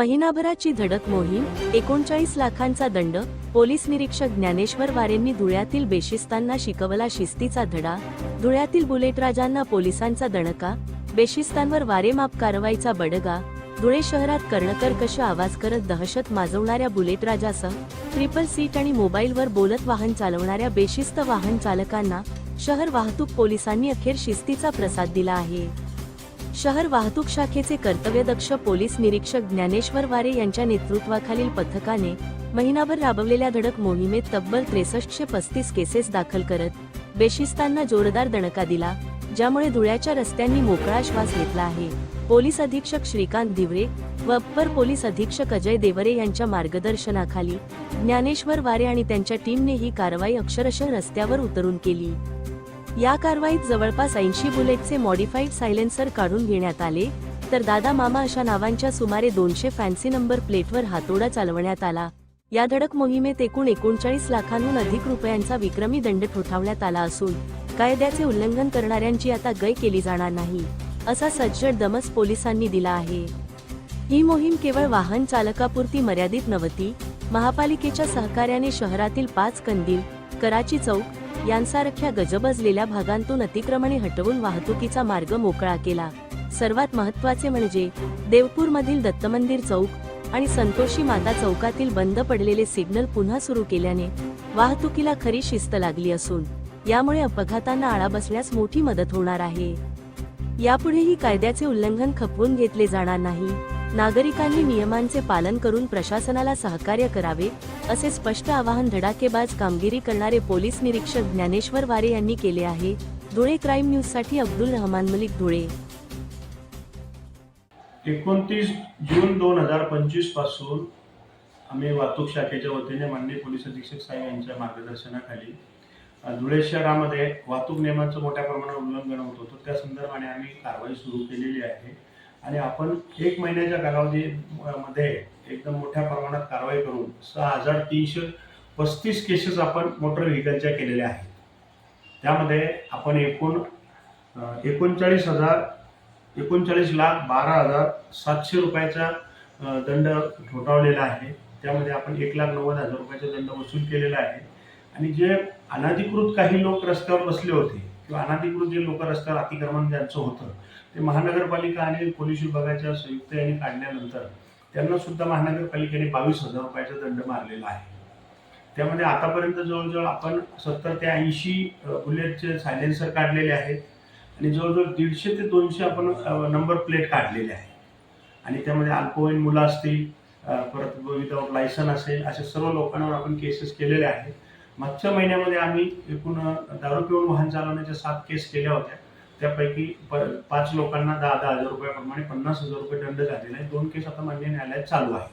महिनाभराची धडक मोहीम एकोणचाळीस लाखांचा दंड पोलीस निरीक्षक ज्ञानेश्वर वारेंनी धुळ्यातील बेशिस्तांना शिकवला शिस्तीचा धडा धुळ्यातील बुलेटराजांना पोलिसांचा दणका बेशिस्तांवर वारेमाप कारवाईचा बडगा धुळे शहरात कर्णकर्कश आवाज करत दहशत माजवणाऱ्या बुलेटराजासह ट्रिपल सीट आणि मोबाईलवर बोलत वाहन चालवणाऱ्या बेशिस्त वाहन चालकांना शहर वाहतूक पोलिसांनी अखेर शिस्तीचा प्रसाद दिला आहे. शहर वाहतूक शाखेचे कर्तव्यदक्ष पोलीस निरीक्षक ज्ञानेश्वर वारे यांच्या नेतृत्वाखालील पथकाने महिनाभर राबवलेल्या धडक मोहिमेत तब्बल त्रेसष्टशे पस्तीस केसेस दाखल करत बेशिस्तांना जोरदार दणका दिला ज्यामुळे धुळ्याच्या रस्त्यांनी मोकळा श्वास घेतला आहे. पोलीस अधीक्षक श्रीकांत दिवरे व अप्पर पोलीस अधीक्षक अजय देवरे यांच्या मार्गदर्शनाखाली ज्ञानेश्वर वारे आणि त्यांच्या टीमने ही कारवाई अक्षरशः रस्त्यावर उतरून केली. या कारवाईत जवळपास ऐंशी बुलेटचे मॉडिफाईड सायलेन्सर काढून घेण्यात आले तर दादा मामा अशा नावांच्या सुमारे दोनशे फॅन्सी नंबर प्लेटवर हातोडा चालवण्यात आला. या धडक मोहिमेत एकूण एकोणचाळीस लाखांहून अधिक रुपयांचा विक्रमी दंड ठोठावण्यात आला असून कायद्याचे उल्लंघन करणाऱ्यांची आता गय केली जाणार नाही असा सज्जड दमस पोलिसांनी दिला आहे. ही मोहीम केवळ वाहन चालकापुरती मर्यादित नव्हती महापालिकेच्या सहकार्याने शहरातील पाच कंदील कराची चौक यांसारख्या गजबजलेल्या भागांतून अतिक्रमणे हटवून वाहतुकीचा मार्ग मोकळा केला. सर्वात महत्त्वाचे म्हणजे देवपूरमधील दत्तमंदिर चौक आणि संतोषी माता चौकातील बंद पडलेले सिग्नल पुन्हा सुरू केल्याने वाहतुकीला खरी शिस्त लागली असून यामुळे अपघातांना आळा बसण्यास मोठी मदत होणार आहे. यापुढेही कायद्याचे उल्लंघन खपवून घेतले जाणार नाही. नागरिकांनी नियमांचे पालन करून प्रशासनाला सहकार्य करावे असे स्पष्ट आवाहन धडाकेबाज कामगिरी करणारे पोलीस निरीक्षक ज्ञानेश्वर वारे यांनी केले आहे. धुळे क्राईम न्यूजसाठी अब्दुल रहमान मलिक धुळे. एकोणतीस जून दोन हजार पंचवीसपासून आम्ही वाहतूक शाखेच्या वतीने माननीय पोलीस अधीक्षक साहेब यांच्या मार्गदर्शनाखाली धुळे शहरामध्ये वाहतूक नियमांचं मोठ्या प्रमाणात उल्लंघन होत होतं. त्या संदर्भाने आम्ही कारवाई सुरू केलेली आहे. आणि आपण एक महिन्याच्या कालावधी मध्ये एकदम मोठ्या प्रमाणात कारवाई करून सहा हजार तीनशे पस्तीस केसेस आपण मोटर व्हेकलच्या केलेल्या आहेत. त्यामध्ये आपण एकूण एकोणचाळीस हजार एकोणचाळीस लाख बारा हजार सातशे रुपयाचा दंड ठोठावलेला आहे. त्यामध्ये आपण एक लाख नव्वद हजार रुपयाचा दंड वसूल केलेला आहे. आणि जे अनधिकृत काही लोक रस्त्यावर बसले होते किंवा अनधिकृत जे लोक रस्त्यावर अतिक्रमण ज्यांचं होतं ते महानगरपालिका आणि पोलीस विभागाच्या संयुक्त यांनी काढल्यानंतर त्यांना सुद्धा महानगरपालिकेने बावीस हजार रुपयाचा दंड मारलेला आहे. त्यामध्ये आतापर्यंत जवळजवळ आपण सत्तर ते ऐंशी बुलेटचे सायलेन्सर काढलेले आहेत आणि जवळजवळ दीडशे ते दोनशे आपण नंबर प्लेट काढलेले आहे आणि त्यामध्ये अल्पवयीन मुलं असतील परत विदाऊट लायसन असेल अशा सर्व लोकांवर आपण केसेस केलेले आहेत. मागच्या महिन्यामध्ये आम्ही एकूण दारू पिऊन वाहन चालवण्याच्या सात केस केल्या होत्या. त्यापैकी पाच लोकांना दहा दहा हजार रुपयाप्रमाणे पन्नास हजार रुपये दंड झालेला आहे. दोन केस आता मान्य न्यायालयात चालू आहे